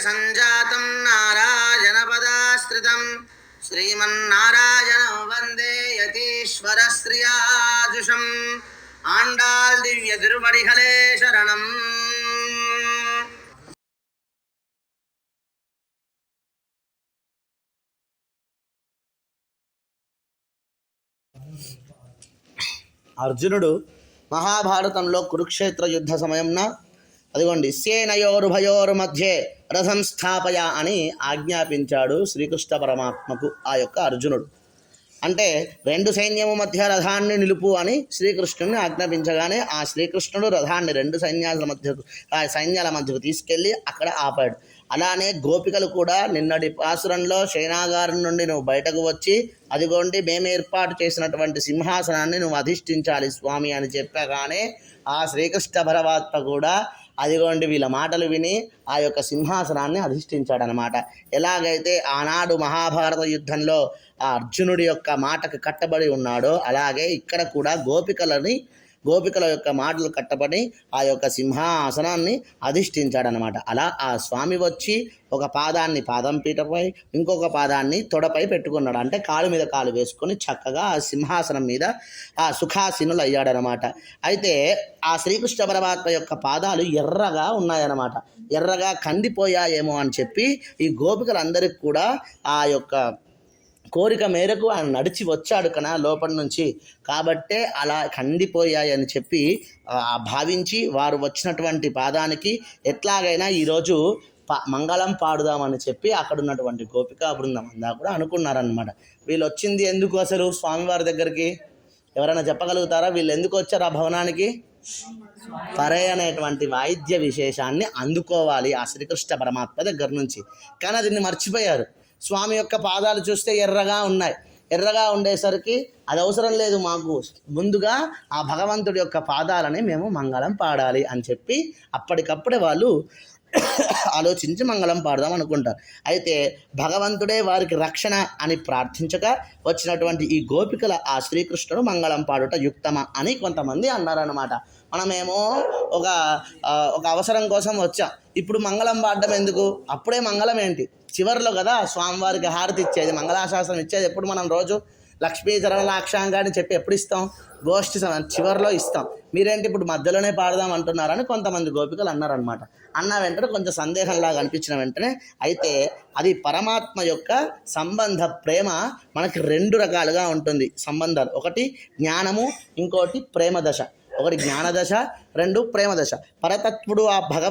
సంజాతం నారాయణపదాశ్రితం. శ్రీమన్నారాయణం వందే యతీశ్వర శ్రియాజుషం ఆండాల్ దివ్య తిరుమడిహలే శరణం. అర్జునుడు మహాభారతంలో కురుక్షేత్ర యుద్ధ సమయంన అదిగోండి సేనయోరుభయోరు మధ్యే రథం స్థాపయ అని ఆజ్ఞాపించాడు శ్రీకృష్ణ పరమాత్మకు ఆ యొక్క అర్జునుడు. అంటే రెండు సైన్యము మధ్య రథాన్ని నిలుపు అని శ్రీకృష్ణుని ఆజ్ఞాపించగానే ఆ శ్రీకృష్ణుడు రథాన్ని రెండు సైన్యాల మధ్యకు ఆ సైన్యాల మధ్యకు తీసుకెళ్ళి అక్కడ ఆపాడు. అలానే గోపికలు కూడా నిన్నటి పాసురంలో సేనాగారం నుండి నువ్వు బయటకు వచ్చి అదిగోండి మేము ఏర్పాటు చేసినటువంటి సింహాసనాన్ని నువ్వు అధిష్ఠించాలి స్వామి అని చెప్పగానే ఆ శ్రీకృష్ణ పరమాత్మ కూడా అదిగోండి వీళ్ళ మాటలు విని ఆ యొక్క సింహాసనాన్ని అధిష్ఠించాడనమాట. ఎలాగైతే ఆనాడు మహాభారత యుద్ధంలో ఆ అర్జునుడి యొక్క మాటకు కట్టబడి ఉన్నాడో అలాగే ఇక్కడ కూడా గోపికలని గోపికల యొక్క మాటలు కట్టబడి ఆ యొక్క సింహాసనాన్ని అధిష్ఠించాడనమాట అలా ఆ స్వామి వచ్చి ఒక పాదాన్ని పాదం పీటపై ఇంకొక పాదాన్ని తొడపై పెట్టుకున్నాడు. అంటే కాలు మీద కాలు వేసుకొని చక్కగా ఆ సింహాసనం మీద ఆ సుఖాసీనులు అయ్యాడనమాట అయితే ఆ శ్రీకృష్ణ పరమాత్మ యొక్క పాదాలు ఎర్రగా ఉన్నాయన్నమాట. ఎర్రగా కందిపోయాయేమో అని చెప్పి ఈ గోపికలందరికీ కూడా ఆ యొక్క కోరిక మేరకు ఆయన నడిచి వచ్చాడు కన లోపల నుంచి. కాబట్టే అలా కందిపోయాయని చెప్పి ఆ, భావించి వారు వచ్చినటువంటి పాదానికి ఎట్లాగైనా ఈరోజు ప మంగళం పాడుదామని చెప్పి అక్కడ ఉన్నటువంటి గోపికా బృందం అందా కూడా అనుకున్నారనమాట వీళ్ళు వచ్చింది ఎందుకు అసలు స్వామివారి దగ్గరికి? ఎవరైనా చెప్పగలుగుతారా? వీళ్ళు ఎందుకు వచ్చారు ఆ భవనానికి? పరే అనేటువంటి వాయిద్య విశేషాన్ని అందుకోవాలి ఆ శ్రీకృష్ణ పరమాత్మ దగ్గర నుంచి. కానీ దీన్ని మర్చిపోయారు. స్వామి యొక్క పాదాలు చూస్తే ఎర్రగా ఉన్నాయి. ఎర్రగా ఉండేసరికి అది అవసరం లేదు మాకు. ముందుగా ఆ భగవంతుడి యొక్క పాదాలని మేము మంగళం పాడాలి అని చెప్పి అప్పటికప్పుడే వాళ్ళు ఆలోచించి మంగళం పాడదాం అనుకుంటారు అయితే భగవంతుడే వారికి రక్షణ అని ప్రార్థించగా వచ్చినటువంటి ఈ గోపికల ఆ శ్రీకృష్ణుడు మంగళం పాడుట యుక్తమా అని కొంతమంది అన్నారనమాట మనమేమో ఒక ఒక అవసరం కోసం వచ్చాం. ఇప్పుడు మంగళం పాడడం ఎందుకు? అప్పుడే మంగళం ఏంటి? చివరిలో కదా స్వామివారికి హారతి ఇచ్చేది మంగళాశాసనం ఇచ్చేది ఎప్పుడు మనం రోజు? లక్ష్మీ జరలాక్షాంగా అని చెప్పి ఎప్పుడు ఇస్తాం? గోష్ఠి సమ- చివరిలో ఇస్తాం. మీరేంటి ఇప్పుడు మధ్యలోనే పాడదాం అంటున్నారని కొంతమంది గోపికలు అన్నారనమాట అన్న వెంటనే కొంచెం సందేహంలాగా అనిపించిన వెంటనే అయితే అది పరమాత్మ యొక్క సంబంధ ప్రేమ మనకి రెండు రకాలుగా ఉంటుంది. సంబంధాలు. ఒకటి జ్ఞానము ఇంకోటి ప్రేమ దశ ఒకటి జ్ఞానదశ రెండు ప్రేమ దశ పరతత్వుడు ఆ భగవంతు